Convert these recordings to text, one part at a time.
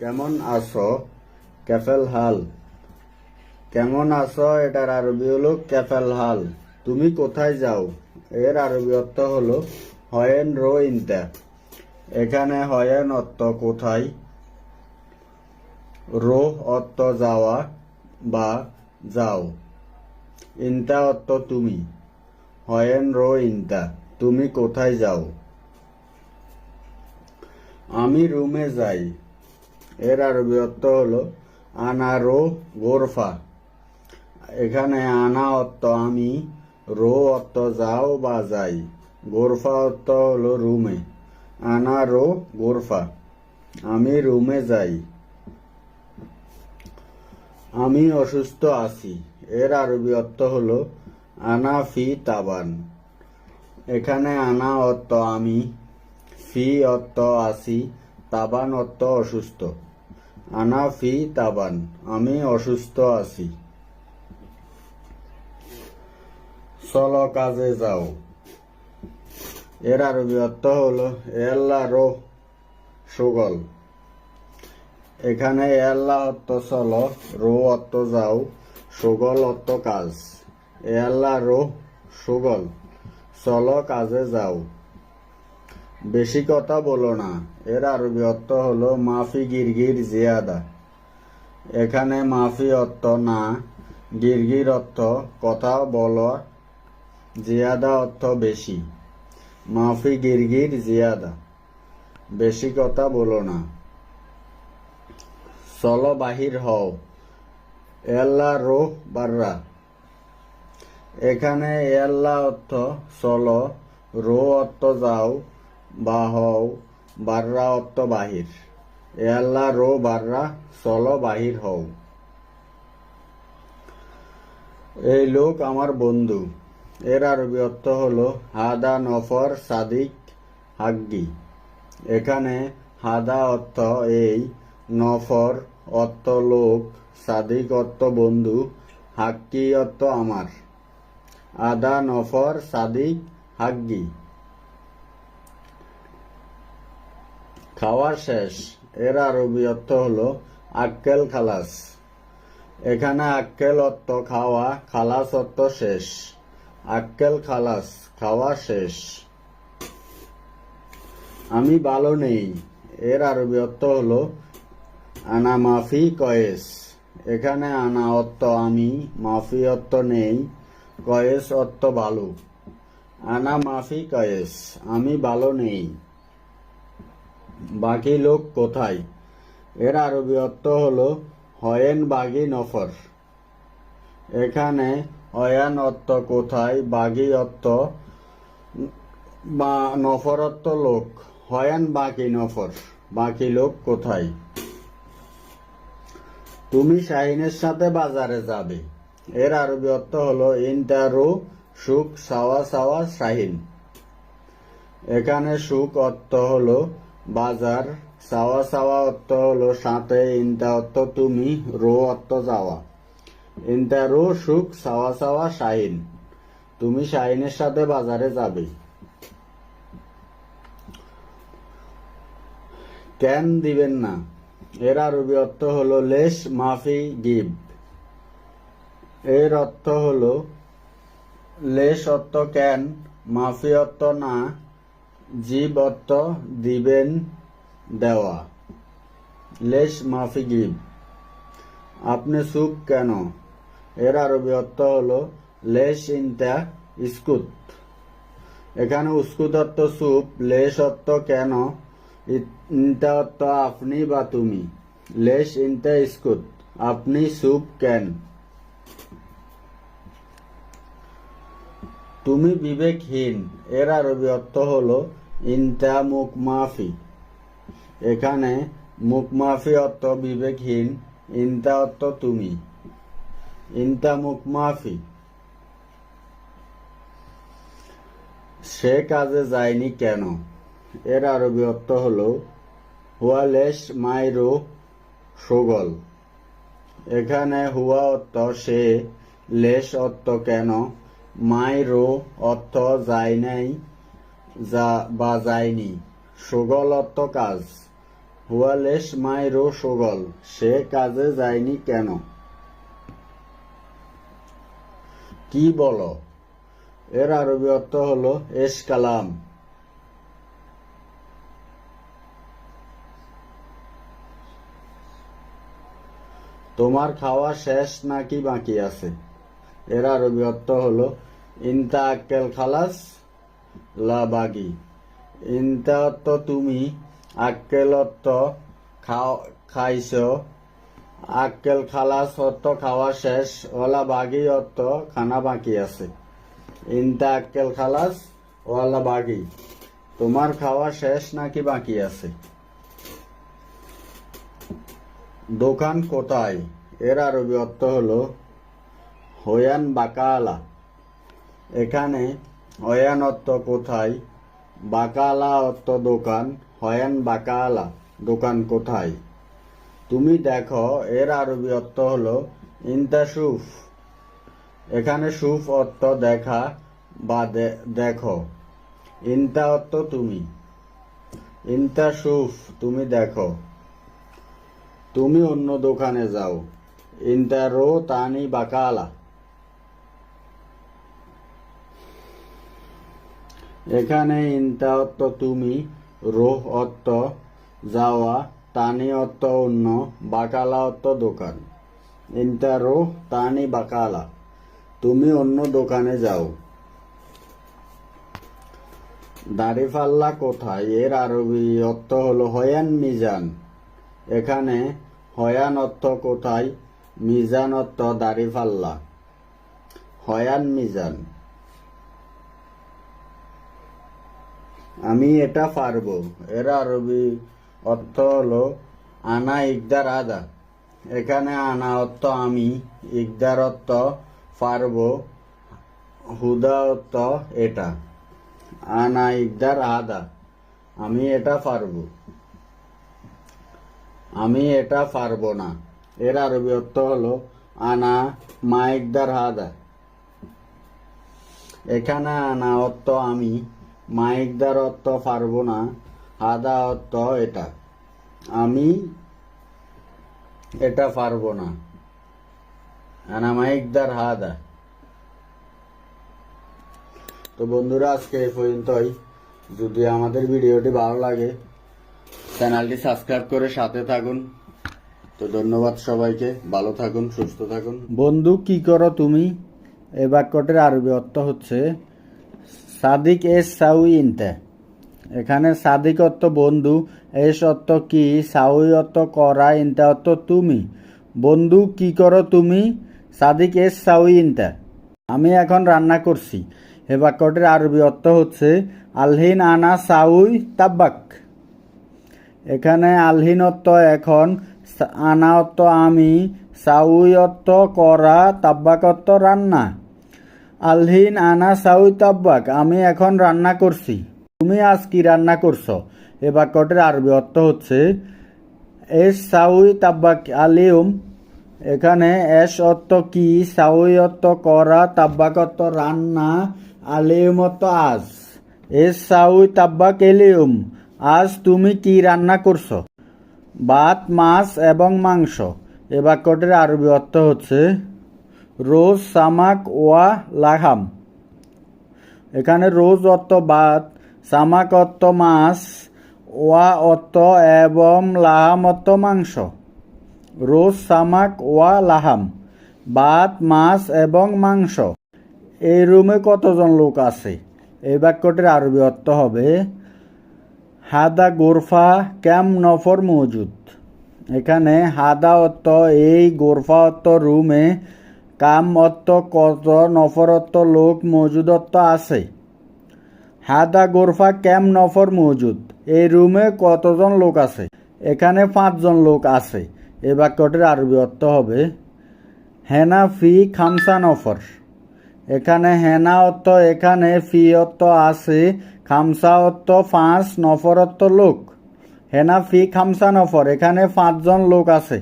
কেমন আছো? ক্যাফেল হাল কেমন আছো? এটার আরবি হলো ক্যাফেল হাল তুমি কোথায় যাও? এর আরবি অর্থ হলো, হয়েন রো ইনতা। এখানে হয়েন অর্থ কোথায়? রো অর্থ যাওয়া বা যাও। ইনতা অর্থ তুমি। হয়েন রো ইনতা। তুমি কোথায় যাও? আমি রুমে যাই। এর আরবি অর্থ হলো আনা রো গোরফা এখানে আনা অর্থ আমি, রো অর্থ যাও বা যাই, গোরফা অর্থ হলো রুমে। আনা রো গোরফা আমি রুমে যাই। আমি অসুস্থ আছি, এর আরবি অর্থ হলো আনা ফি তাবান এখানে আনা অর্থ আমি, ফি অর্থ আছি তাবান অর্থ অসুস্থ। আনা ফি তাবান, আমি অসুস্থ আছি। চলো কাজে যাও। এর আরবি অর্থ হলো, এল্লা রো, সুগল। এখানে এল্লা অর্থ চলো, রো অর্থ যাও, সুগল অর্থ কাজ। এল্লা রো, সুগল। চলো কাজে যাও। বেশি কথা বলো না। এর আরবি অর্থ হলো মাফি গিরগির জিয়াদা। এখানে মাফি অর্থ না, গিরগির অর্থ কথা বলো, জিয়াদা অর্থ বেশি। মাফি গিরগির জিয়াদা। বেশি কথা বলো না। চলো বাহির হও। এল্লা রো বাররা। এখানে এল্লা অর্থ চলো রো অর্থ যাও। বা হও বাররা অর্থ বাহির। এল্লা রো বাররা, চলো বাহির হও। এই লোক আমার বন্ধু। এর আরবি অর্থ হলো, হাদা নফর সাদিক হাগ্গি। এখানে হাদা অর্থ এই, নফর অর্থ লোক, সাদিক অর্থ বন্ধু হাক্কি অর্থ আমার। আদা নফর সাদিক হাগ্গি। খাওয়া শেষ। এর আরবি অর্থ হলো আক্কেল খালাস। এখানে আক্কেল অর্থ খাওয়া, খালাস অর্থ শেষ। আক্কেল খালাস, খাওয়া শেষ। আমি ভালো নেই। এর আরবি অর্থ হলো আনা মাফি কয়েস। এখানে আনা অর্থ আমি, মাফি অর্থ নেই, কয়েস অর্থ ভালো। আনা মাফি কয়েস, আমি ভালো নেই। বাকি লোক কোথায়? এর আরবি অর্থ হল, হয়েন বাগি নফর। এখানে হয়ান অর্থ কোথায় বাগি অর্থ বা নফর অর্থ লোক। হয়ান বাকি নফর। বাকি লোক কোথায়? তুমি শাহিনের সাথে বাজারে যাবে। এর আরবি অর্থ হলো, ইন্টারো সুখ সাওয়া সাওয়া শাহিন। এখানে সুখ অর্থ হলো বাজার সাওয়া সাওয়া অর্থ হলো সাথে ইন্টা অর্থ তুমি, রো অর্থ যাওয়া। ইন্টা রো, সুখ সাওয়া সাওয়া শাহিন তুমি শাহিনের সাথে বাজারে যাবে। কেন দিবেন না? এর আরবি অর্থ হলো লেশ, মাফি গিভ এর অর্থ হলো লেশ অর্থ কেন, মাফি অর্থ না জীব অর্থ দিবেন দেওয়া। লেশ মাফি গিব আপনি সুপ কেন? এর আরবি অর্থ হল লেশ ইনটা ইস্কুত। এখানে উস্কুত অর্থ সুপ লেশ অর্থ কেন? ইনটা অর্থ আপনি বা তুমি? লেশ ইনটা ইস্কুত। আপনি সুপ কেন? তুমি বিবেকহীন। এর আরবি অর্থ হলো ইনটা মুখ মাফি। এখানে মুখ মাফি অর্থ বিবেকহীন, ইনটা অর্থ তুমি। ইনটা মুখ মাফি। সে কাজে যায়নি কেন? এর আরবি অর্থ হলো হুয়ালেশ মাইরো সুগল। এখানে হুয়া অর্থ সে, লেশ অর্থ কেন? মাইরো অর্থ যায় নাই, যা বা যায়নি সুগল অর্থ কাজ। হুয়ালেশ মাইরো সগল, সে কাজে যায়নি কেন? কি বলো? এর আরবি অর্থ হলো এস কালাম। তোমার খাওয়া শেষ নাকি বাকি আছে? এর আরবি অর্থ হলো ইনতা আক্কেল খালাস, লা বাগি। ইনতা অর্থ তুমি আক্কেল অর্থ খাও, খাইছ। আক্কেল খালাস অর্থ খাওয়া শেষ, ওলা বাগি অর্থ খানা বাকি আছে। ইনতা আক্কেল খালাস ওয়ালা বাগি। তোমার খাওয়া শেষ নাকি বাকি আছে? দোকান কোথায়? এর আরবি অর্থ হলো হয়ান বাকালা। এখানে অর্থ কোথায়? বাকালা অর্থ দোকান, হয়ান বাকালা দোকান কোথায়? তুমি দেখো, এর আরবি অর্থ হলো ইনতা সুফ। এখানে সুফ অর্থ দেখা বা দেখো। ইনতা অর্থ তুমি। ইনতা সুফ তুমি দেখো। তুমি অন্য দোকানে যাও। ইনতা রো তানি বাকালা। এখানে ইনতা অর্থ তুমি, রোহ অর্থ যাওয়া, তানি অর্থ অন্য, বাকালা অর্থ দোকান। ইনতা রোহ, তানি, বাকালা। তুমি অন্য দোকানে যাও। দাড়িপাল্লা কোথায়? এর আরবি অর্থ হল হয়ান মিজান। এখানে হয়ান অর্থ কোথায়? মিজান অর্থ দাড়িপাল্লা। হয়ান মিজান। আমি এটা পারব। এর আরবি অর্থ হলো, আনা ইকদার আদা। এখানে আনা অর্থ আমি। ইকদার অর্থ পারব। হুদা অর্থ এটা। আনা ইকদার আদা। আমি এটা পারব। আমি এটা পারব না। এর আরবি অর্থ হলো, আনা মা ইকদার হাদা এখানে আনা অর্থ আমি। মাইকদার অর্থ পারব না হাদা অর্থ এটা। আমি এটা পারব না। আনা মাইকদার হাদা। তো বন্ধুরা, আজকে এই পর্যন্তই। যদি আমাদের ভিডিওটি ভালো লাগে, চ্যানেলটি সাবস্ক্রাইব করে সাথে থাকুন। তো ধন্যবাদ সবাইকে, ভালো থাকুন, সুস্থ থাকুন। বন্ধু, কি করো তুমি? এই বাক্যটির আরবি অর্থ হচ্ছে সাদিক এস সাউই ইনতে এখানে সাদিক অর্থ বন্ধু, এস অর্থ কি, সাউই অর্থ করা, ইনতে অর্থ তুমি। বন্ধু কি করো তুমি? সাদিক এস সাউই ইনতে আমি এখন রান্না করছি। এ বাক্যটির আরবি অর্থ হচ্ছে, আলহিন আনা সাউই তাব্বাক। এখানে আলহিন অর্থ এখন, আনা অর্থ আমি, সাউই অর্থ করা, তাব্বাক অর্থ রান্না। আলহিন আনা সাউই তাব্বাক, আমি এখন রান্না করছি। তুমি আজ কি রান্না করছ? এ বাক্যটির আরবি অর্থ হচ্ছে, এস সাউই তাব্বাক আলিউম। এখানে এস অর্থ কি? সাউই অর্থ করা, তাব্বাক অর্থ রান্না, আলিউম অর্থ আজ। এস সাউই তাব্বাক এলিউম আজ তুমি কি রান্না করছ? ভাত, মাছ এবং মাংস। এ বাক্যটির আরবি অর্থ হচ্ছে রোজ সামাক ওয়া লাহাম। এখানে রোজ অর্থ ভাত সামাক অর্থ মাছ, ওয়া অর্থ এবং লাহাম অর্থ মাংস। রোজ সামাক ওয়া লাহাম ভাত মাছ এবং মাংস। এই রুমে কতজন লোক আছে? এই বাক্যটির আরবি অর্থ হবে, হাদা গোরফা ক্যাম নফর মজুদ। এখানে হাদা অর্থ এই, গোরফা অর্থ রুমে কাম অর্থ কত নফর অর্থ লোক মজুদ অর্থ আছে? হাদা গোরফা ক্যাম নফর মজুদ? এই রুমে কতজন লোক আছে? এখানে পাঁচজন লোক আছে। এ বাক্যটির আরবি অর্থ হবে, হেনা ফি খামসা নফর। এখানে হেনা অর্থ এখানে, ফি অর্থ আছে, খামসা অর্থ পাঁচ নফর অর্থ লোক। হেনা ফি খামসা নফর, এখানে পাঁচজন লোক আছে।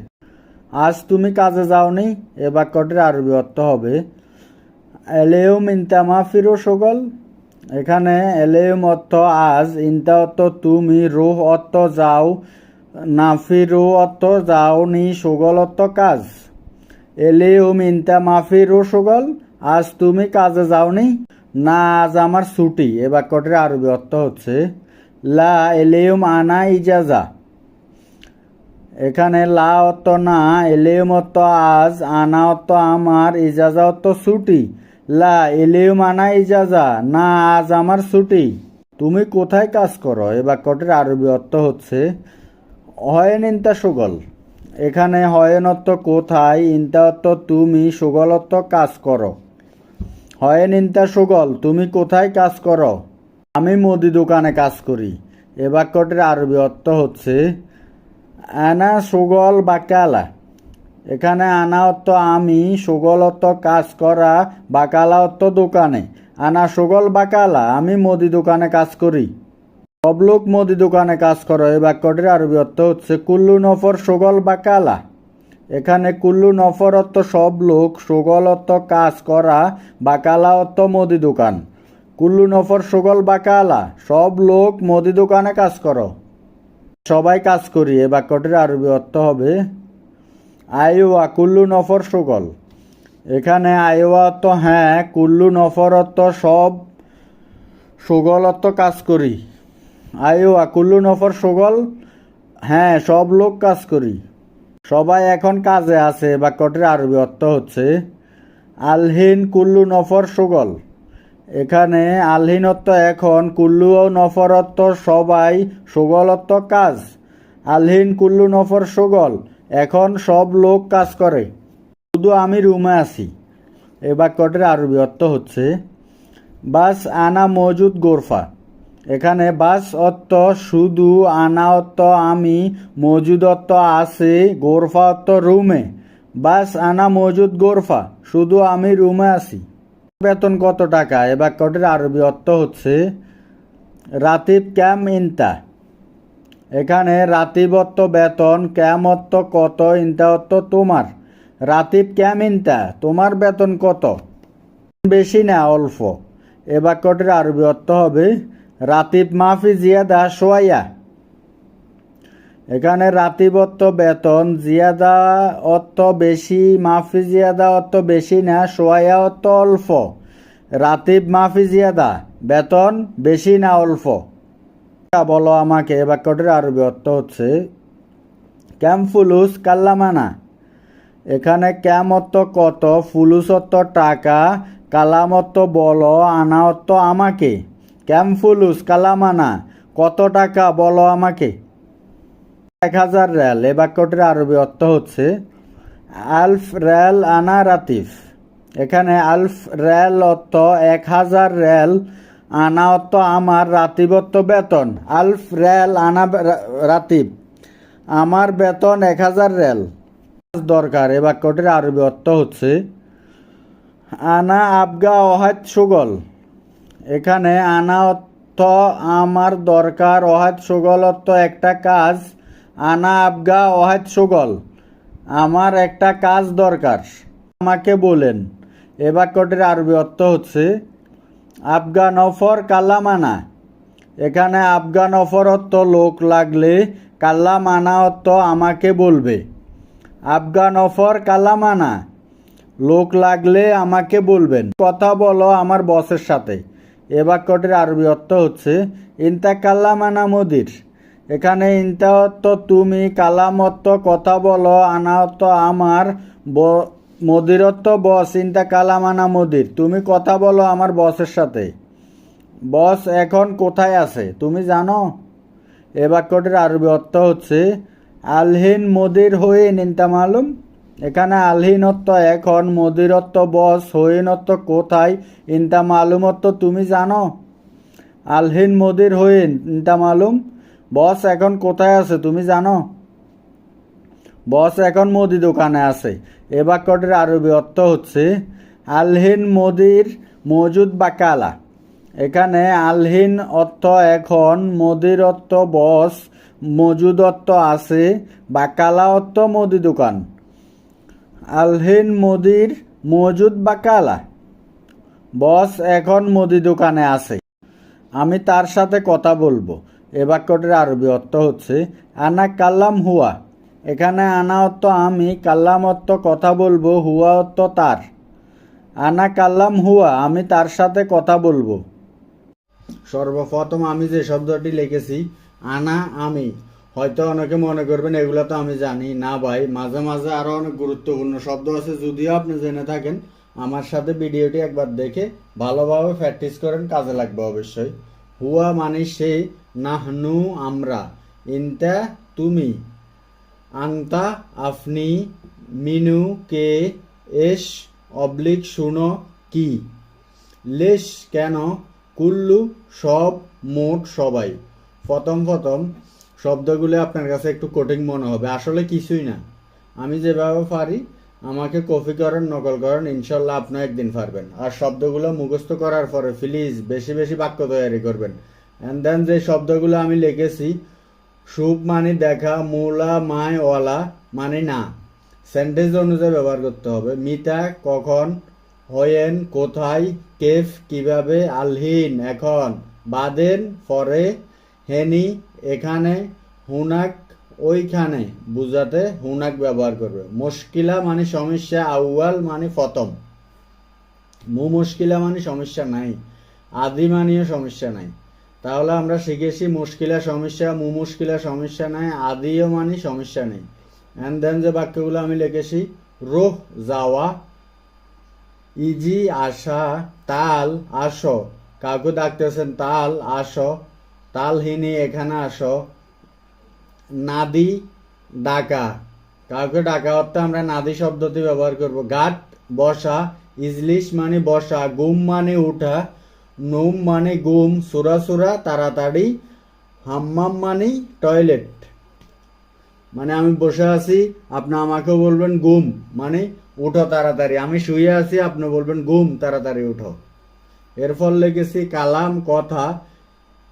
আজ তুমি কাজে যাওনি, এ বাক্যটির আরবি অর্থ হবে এলেউম ইন্তামা ফিরো সগল। এখানে এলেউম অর্থ আজ, ইন্তা অর্থ তুমি রুহ অর্থ যাও নাফিরু অত যাওনি সুগল অর্থ কাজ। এলিউম ইনতা মাফিরু সুগল। আজ তুমি কাজে যাওনি? না, আজ আমার ছুটি। এ বাক্যটির আরবি অর্থ হচ্ছে, লা এলিউম আনা ইজাজা। এখানে লা অত না এলিউম অত আজ, আনা অত আমার, ইজাজা অত ছুটি। লা এলিউম আনা ইজাজা, না আজ আমার ছুটি। তুমি কোথায় কাজ করো? এ বাক্যটির আরবি অর্থ হচ্ছে, হয়েন ইন্তা সুগল। এখানে হয়েন অর্থ কোথায়, ইন্তা অর্থ তুমি, সুগল অর্থ কাজ করো। হয়েন ইন্তা সুগল, তুমি কোথায় কাজ করো? আমি মুদি দোকানে কাজ করি। এ বাক্যটির আরবি অর্থ হচ্ছে আনা সুগল বাকালা। এখানে আনা অর্থ আমি সুগল অর্থ কাজ করা বাকালা অর্থ দোকানে। আনা সুগল বাকালা, আমি মুদি দোকানে কাজ করি। সব লোক মুদি দোকানে কাজ করো, এই বাক্যটির আরবি অর্থ হচ্ছে কুল্লু নফর সুগল বাকালা। এখানে কুল্লু নফর অর্থ সব লোক সুগল অর্থ কাজ করা বাকালা অর্থ মুদি দোকান। কুল্লু নফর সুগল বাকালা সব লোক মুদি দোকানে কাজ করো। সবাই কাজ করি এ বাক্যটির আরবি অর্থ হবে, আইওয়া কুল্লু নফর সুগল এখানে আইওয়া অর্থ হ্যাঁ কুল্লু নফর অর্থ সব, সুগল অর্থ কাজ করি। আইওয়া কুল্লু নফর সুগল হ্যাঁ সব লোক কাজ করি। সবাই এখন কাজে আছে, বাক্যটির আরবি অর্থ হচ্ছে আলহিন কুল্লু নফর সুগল। এখানে আলহিনত্ব এখন কুল্লু ও নফরত্ব সবাই সুগলত্ব কাজ। আলহিন, কুল্লু, নফর, সুগল, এখন সব লোক কাজ করে। শুধু আমি রুমে আছি। এ বাক্যটির আরবি অর্থ হচ্ছে, বাস আনা মজুদ গোরফা। এখানে বাস অর্থ শুধু আনা অর্থ আমি, মজুদ অর্থ আছে, গোরফা অর্থ রুমে। বাস আনা মজুদ গোরফা, শুধু আমি রুমে আছি। বেতন কত টাকা? এ বাক্যটির আরবি অর্থ হচ্ছে, রাতিব ক্যাম ইনতা? এখানে রাতিব অর্থ বেতন ক্যাম অর্থ কত ইনতা অর্থ তোমার? রাতিব ক্যাম ইনতা, তোমার বেতন কত? বেশি না, অল্প। এ বাক্যটির আরবি অর্থ হবে, রাতিব মাফি জিয়াদা সোয়াইয়া এখানে রাতিব অর্থ বেতন, জিয়াদা অর্থ বেশি, মাফি জিয়াদা অর্থ বেশি না, সোয়াইয়া অর্থ অল্প। রাতিব, মাফি জিয়াদা, বেতন বেশি না অল্প। বলো আমাকে, এ বাক্যটির আরবি অর্থ হচ্ছে ক্যাম ফুলুস কাল্লামানা। এখানে ক্যাম অর্থ কত, ফুলুস অর্থ টাকা, কালাম অর্থ বলো, আনা অর্থ আমাকে। ক্যাম ফুলুস কালামানা কত টাকা বলো আমাকে? এক হাজার রেল এ বাক্যটির আরবি অর্থ হচ্ছে, আলফ রেল আনা রাতিফ। এখানে আলফ রেল অর্থ এক হাজার রেল আনা অর্থ আমার রাতিব অর্থ বেতন। আলফ রেল আনা রাতিব, আমার বেতন এক হাজার রেল দরকার। এ বাক্যটির আরবি অর্থ হচ্ছে, আনা আবগা অহাত সুগল। এখানে আনা অর্থ আমার দরকার অহাত সুগল অর্থ একটা কাজ আনা আবগা অহাত সুগল, আমার একটা কাজ দরকার। আমাকে বলেন, এ বাক্যটির আরবি অর্থ হচ্ছে আফগান অফর কাল্লামানা। এখানে আফগান অফর অর্থ লোক লাগলে কাল্লামানা অর্থ আমাকে বলবে। আফগান অফর কাল্লামানা, লোক লাগলে আমাকে বলবেন। কথা বলো আমার বসের সাথে। এ বাক্যটির আরবি অর্থ হচ্ছে, ইনতা কাল্লামানা মদির। এখানে ইনতা অর্থ তুমি কালাম অর্থ কথা বলো আনা অর্থ আমার ব- মদিরত্ব বস, ইনতা কালামানা মদির। তুমি কথা বলো আমার বসের সাথে। বস এখন কোথায় আছে? তুমি জানো? এ বাক্যটির আরবি অর্থ হচ্ছে, আলহিন মদির হয়ে নিন্তা মালুম? এখানে আলহিনত্ব এখন, মদিরত্ব বস, হইনত্ব কোথায়? ইনতা মালুমত্ব তুমি জানো? আলহিন মদির হয়ে ইন্তা মালুম? বস, এখন কোথায় আছে তুমি জানো? বস, এখন মুদি দোকানে আছে। এ বাক্যটির আরবি অর্থ হচ্ছে, আলহিন মোদির মজুদ বাকালা এখানে আলহিন অর্থ এখন, মদির অর্থ বস, মজুদ অর্থ আছে বাকালা অর্থ মুদি দোকান। আলহিন মদির মজুদ বাকালা বস, এখন মুদি দোকানে আছে। আমি তার সাথে কথা বলব। এ বাক্যটির আরবি অর্থ হচ্ছে, আনা কাল্লাম হুয়া। এখানে আনা অর্থ আমি, কাল্লাম অর্থ কথা বলব, হুয়া অর্থ তার। আনা কাল্লাম হুয়া, আমি তার সাথে কথা বলব। সর্বপ্রথম আমি যে শব্দটি লিখেছি, আনা আমি। হয়তো অনেকে মনে করবেন, এগুলো তো আমি জানি। না ভাই, মাঝে মাঝে আরও অনেক গুরুত্বপূর্ণ শব্দ আছে, যদিও আপনি জেনে থাকেন, আমার সাথে ভিডিওটি একবার দেখে ভালোভাবে প্র্যাকটিস করেন, কাজে লাগবে অবশ্যই। হুয়া মানে সে, নাহনু আমরা। ইন্তা তুমি। আন্তা আপনি মিনু কে, এস, অবলিক শুনো কি। লেশ কেন? কুল্লু সব, মোট সবাই। প্রথম প্রথম শব্দগুলো আপনার কাছে একটু কঠিন মনে হবে। আসলে কিছুই না। আমি যেভাবে পারি আমাকে কপি করেন, নকল করেন, ইনশাল্লাহ আপনি একদিন পারবেন। আর শব্দগুলো মুখস্থ করার পরে প্লিজ বেশি বেশি বাক্য তৈরি করবেন। অ্যান্ড দেন যে শব্দগুলো আমি লিখেছি, সুপ মানে দেখা, মূলা মায় ওয়ালা মানে না। সেন্টেন্স অনুযায়ী ব্যবহার করতে হবে, মিতা, কখন, হয়েন, কোথায়, কেফ, কীভাবে, আলহীন, এখন, বাদেন, পরে, হেনি, এখানে, হুনাক ওইখানে বুঝাতে হুনাক ব্যবহার করবে। মুশকিলা মানে সমস্যা আউয়াল মানে প্রথম মু মুশকিলা মানে সমস্যা নাই। আদি মানেও সমস্যা নাই। তাহলে আমরা শিখেছি মুশকিলা সমস্যা, মু মুশকিলা সমস্যা নাই, আদিও মানে সমস্যা নেই। অ্যান্ড দেন যে বাক্যগুলো আমি লিখেছি, রোহ, যাওয়া, ইজি আসা তাল, আসো। কাউকে ডাকতেছেন, তাল, আসো। তালহিনী এখানে আসো। নাদি ডাকা। কাউকে ডাকা অর্থে আমরা নাদি শব্দটি ব্যবহার করব। গাট, বসা, ইজলিশ মানে বসা, গুম মানে উঠা, নুম মানে গুম, সুরা সুরা, তাড়াতাড়ি, হাম্মাম মানে টয়লেট। মানে আমি বসে আছি, আপনি আমাকেও বলবেন গুম মানে উঠো তাড়াতাড়ি। আমি শুয়ে আছি, আপনি বলবেন গুম, তাড়াতাড়ি উঠো। এর ফল লেগেছি কালাম, কথা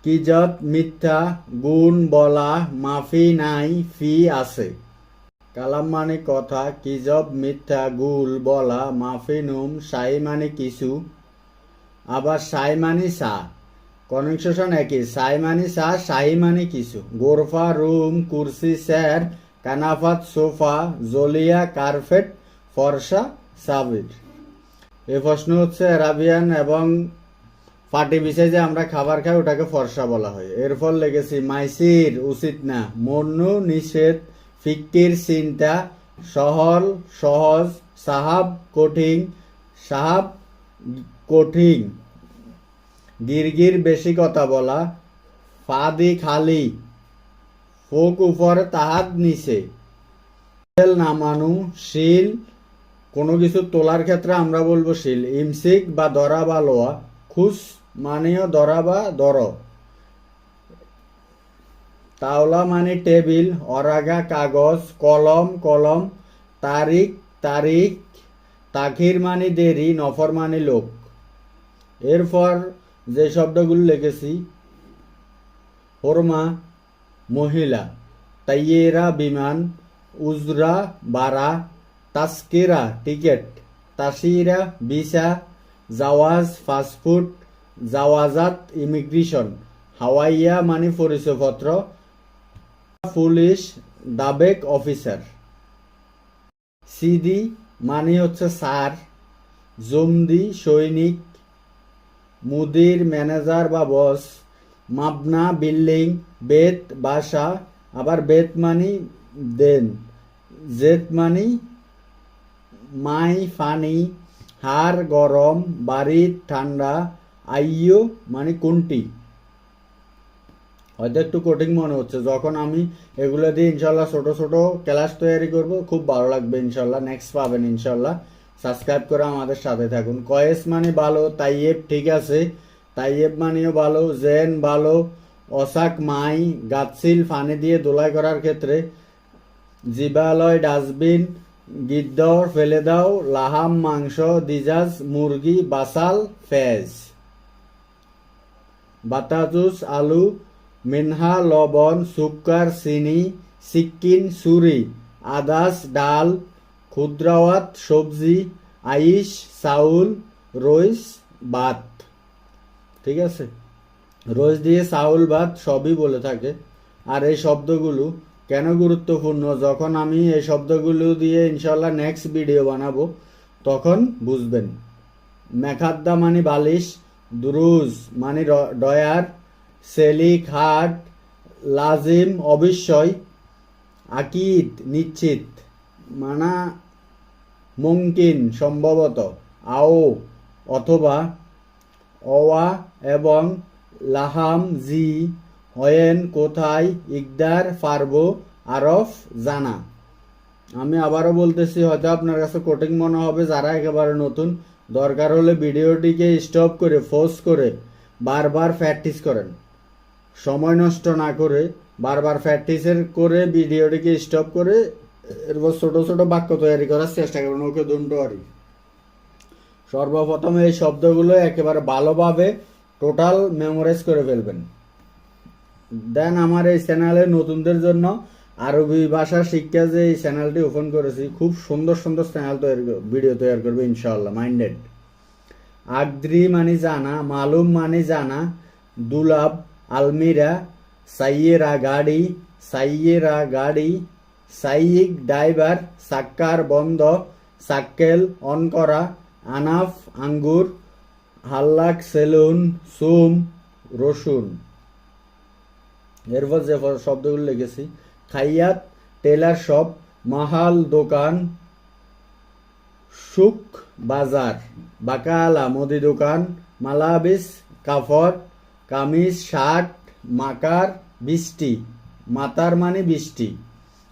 কিজত মিথ্যা, গুণ, বলা, মাফি নাই, ফি আছে। কালাম মানে কথা কিজব মিথ্যা গুল বলা, মাফি, নুম, সাই মানে কিছু। আবার সাই মানে সা। কনেকশন একই, সাই মানে সা, সাই মানে কিছু। গোরফা, রুম, কুরসি, স্যার, কানাফাত, সোফা, জলিয়া, কার্পেট, ফর্সা, সাবির। এই প্রশ্ন হচ্ছে অ্যারাবিয়ান এবং পাটি বিষয় যে আমরা খাবার খাই, ওটাকে ফর্সা বলা হয়। এর ফল লেগেছি মাইসির, উচিত না। মন্নু, নিষেধ, ফিক্কির, চিন্তা, সহল, সহজ, সাহাব, কঠিন সাহাব, কঠিন। গিরগির বেশি কথা বলা। ফাদি খালি। ফোক উপরে তাহাত নিচে। নামানু শিল। কোনো কিছু তোলার ক্ষেত্রে আমরা বলব শিল। ইমসিক বা ধরা বা লোয়া খুশ মানেও ধরা বা ধর তাওলা মানে টেবিল, অরাগা কাগজ, কলম কলম, তারিখ তারিখ, তাখির মানে দেরি, নফর মানে লোক। এরপর যে শব্দগুলো লিখেছি, হরমা, মহিলা, তাইয়েরা, বিমান, উজরা, বারা, তাস্কিরা, টিকেট, তাসিরা, ভিসা, জাওয়াজ, ফাস্টফুড জাওয়াজাত ইমিগ্রেশন, হাওয়াইয়া মানে পরিচয়পত্র, পুলিশ, দাবেক অফিসার। সিডি মানে হচ্ছে স্যার, জমদি সৈনিক, মুদির ম্যানেজার বা বস, মাবনা বিল্ডিং, বেত বাসা, আবার বেত মানি দেন, জেত মানি মাই ফানি হার গরম বাড়ি ঠান্ডা আইয়ো মানে কোনটি? হয়তো একটু কঠিন মনে হচ্ছে। যখন আমি এগুলো দিয়ে ইনশাল্লাহ ছোট ছোট ক্লাস তৈরি করব, খুব ভালো লাগবে ইনশাল্লাহ। নেক্সট পাবেন ইনশাল্লাহ। সাবস্ক্রাইব করে আমাদের সাথে থাকুন। কয়েস মানে ভালো, তাইয়েব ঠিক আছে। তাইয়েব মানেও ভালো, জেন ভালো, অসাক মাই গাছিল ফানি দিয়ে দোলাই করার ক্ষেত্রে, জিবালয় ডাস্টবিন, গিদ্দর ফেলে দাও, লাহাম মাংস, দিজাজ, মুরগি, বাসাল, ফেজ। বাতাজুস আলু, মিনহা, লবণ সুকার চিনি সিক্কিন সুরি আদাস, ডাল, ক্ষুদ্রাওয়াত, সবজি, আইস, চাউল, রইস, ভাত। ঠিক আছে? রোজ দিয়ে চাউল, ভাত সবই বলে থাকে। আর এই শব্দগুলো কেন গুরুত্বপূর্ণ? যখন আমি এই শব্দগুলো দিয়ে ইনশাল্লাহ নেক্সট ভিডিও বানাবো, তখন বুঝবেন। মেখাদ্দা মানে বালিশ দুরুজ মানে ডয়ার সেলি খাট লাজিম অবশ্যই আকিদ, নিশ্চিত, মানা, মুমকিন, সম্ভবত, আও, অথবা, অওয়া এবং লাহাম, জি, হয়েন, কোথায়, ইকদার পারব আরফ, জানা। আমি আবারও বলতেছি, হয়তো আপনার কাছে কোটিং মনে হবে, যারা একেবারে নতুন দরকার হলে ভিডিওটিকে স্টপ করে ফোর্স করে, বারবার প্র্যাকটিস করেন। সময় নষ্ট না করে বারবার প্র্যাকটিসের করে ভিডিওটিকে স্টপ করে এরপর ছোট ছোট বাক্য তৈরি করার চেষ্টা করবেন ওকে আর সর্বপ্রথম এই শব্দগুলো একেবারে ভালোভাবে টোটাল মেমোরাইজ করে ফেলবেন। দেন আমার এই চ্যানেলে নতুনদের জন্য আরবি ভাষা শিক্ষা যে এই চ্যানেলটি ওপেন করেছি, খুব সুন্দর সুন্দর চ্যানেল তৈরি ভিডিও তৈরি করবে ইনশাল্লাহ মাইন্ডেড আগ্রি মানে জানা, মালুম মানে জানা, দুলাব, আলমিরা, সাইয়েরা গাড়ি সাইয়েরা গাড়ি, সাইয়িক ড্রাইভার, সাক্কার বন্ধ, সাক্কেল অন করা, আনাফ, আঙ্গুর, হাল্লাক, সেলুন, সুম, রসুন। এরপর যে শব্দগুলো লিখেছি খাইয়াত, টেলার শপ মাহাল দোকান সুক বাজার, বাকালা মুদি দোকান, মালাবিস কাফট কামিজ, শার্ট, মাকার, বৃষ্টি, মাতার মানে বৃষ্টি,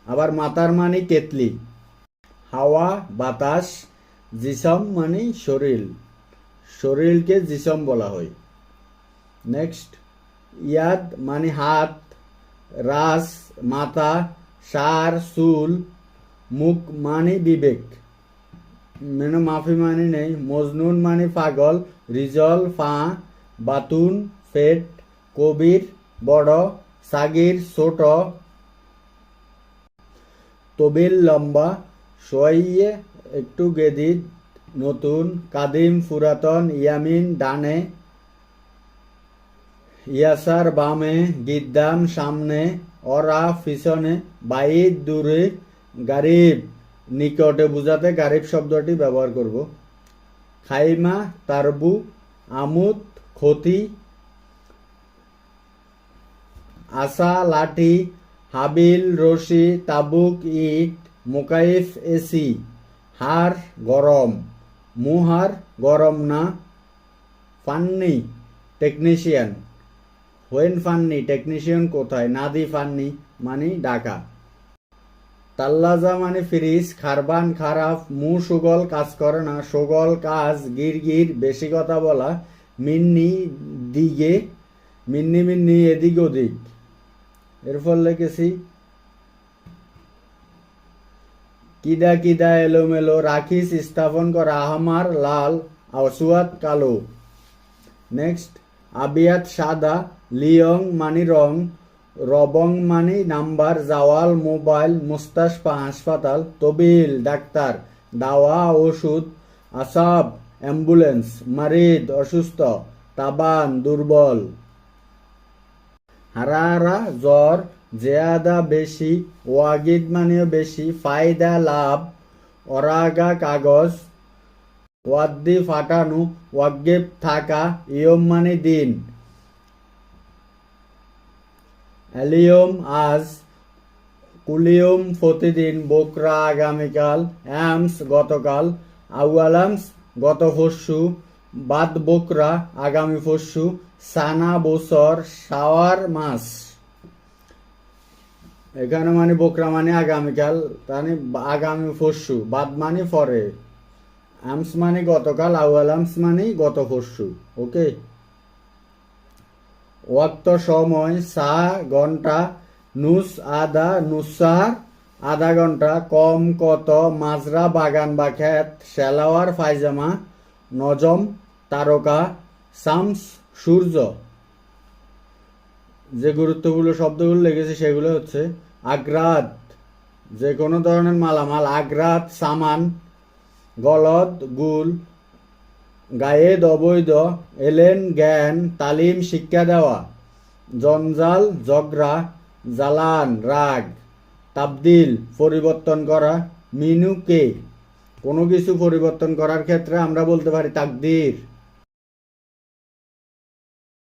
আবার মাতার মানে কেতলি, হাওয়া, বাতাস, জিসম মানে শরীর শরীরকে জিসম বলা হয়। নেক্সট, ইয়াদ মানে হাত, রাস মাথা সার, চুল, মুখ মানে বিবেক। মানে মাফি মানে নেই। মজনুন মানে পাগল, রিজল, ফা, বাতুন, ফেট, কবির, বড়, সাগির, ছোট। তবিল লম্বা সোয়াইয়ে একটু গেদিদ নতুন, কাদিম, পুরাতন, ইয়ামিন, ডানে। ইয়াসার বামে, গিদ্দাম, সামনে। অরা পিছনে বাইদ দূরে গারিব, নিকটে বুঝাতে গারিব শব্দটি ব্যবহার করব। খাইমা, তারবু, আমুদ ক্ষতি আসা, লাঠি, হাবিল, রশি, তাবুক, ইট, মোকাইফ, এসি, হার, গরম, মুহার, গরম না, ফান্নি, টেকনিশিয়ান। হোয়েন ফান্নি টেকনিশিয়ান কোথায়? নাদি ফান্নি মানে ডাকা তাল্লাজা মানে ফ্রিজ, খারবান, খারাপ, মু সুগল কাজ করে না। সুগল কাজ গিরগির বেশি কথা বলা, মিন্নি দিগে, মিন্নি মিন্নি এদিক ওদিক। এর ফল লিখেছি কিদা কিদা এলোমেলো, রাখিস স্থাপন করা, আহমার লাল আসুয়াত কালো। নেক্সট আবিয়াত সাদা, লিয়ং মানি রং, রবং মানি নাম্বার, জাওয়াল, মোবাইল মুস্তাশফা হাসপাতাল, তবিল, ডাক্তার, দাওয়া, ওষুধ, আসাব, অ্যাম্বুলেন্স, মারিদ, অসুস্থ, তাবান, দুর্বল। হারাহারা জ্বর, জেয়াদা বেশি, ওয়াগিদ মানেও বেশি, ফায়দা, লাভ, অরাগা, কাগজ ওয়াদ্দি ফাটানো ওয়াগেব থাকা, ইয়ম মানে দিন। অ্যালিয়ম আজ, কুলিয়ম প্রতিদিন বোকরা আগামীকাল, অ্যামস গতকাল, আউয়ালামস গত পরশু, বাদ বোকরা আগামী পরশু, সানা বছর সাওয়ার মাস। এখানে মানে বোকরা মানে আগামীকাল মানে আগামী পরশু, বাদ মানে পরে। আমস মানে গতকাল আউয়ালামস মানে গত পরশু, ওকে? ওয়াক্ত সময় সা ঘণ্টা, নুস আদা, নুসার আধা ঘণ্টা, কম কত, মাজরা বাগান বা ক্ষেত সেলাওয়ার পায়জামা, নজম তারকা সামস সূর্য। যে গুরুত্বপূর্ণ শব্দগুলো লেগেছে সেগুলো হচ্ছে আগ্রাত যে কোনো ধরনের মালামাল আগ্রাত সামান গলদ, গুল, গায়েদ, অবৈধ, এলেন, জ্ঞান, তালিম, শিক্ষা দেওয়া, জঞ্জাল, জগরা জালান রাগ, তাবদিল, পরিবর্তন করা, মিনুকে, কোনো কিছু পরিবর্তন করার ক্ষেত্রে আমরা বলতে পারি তাকদির।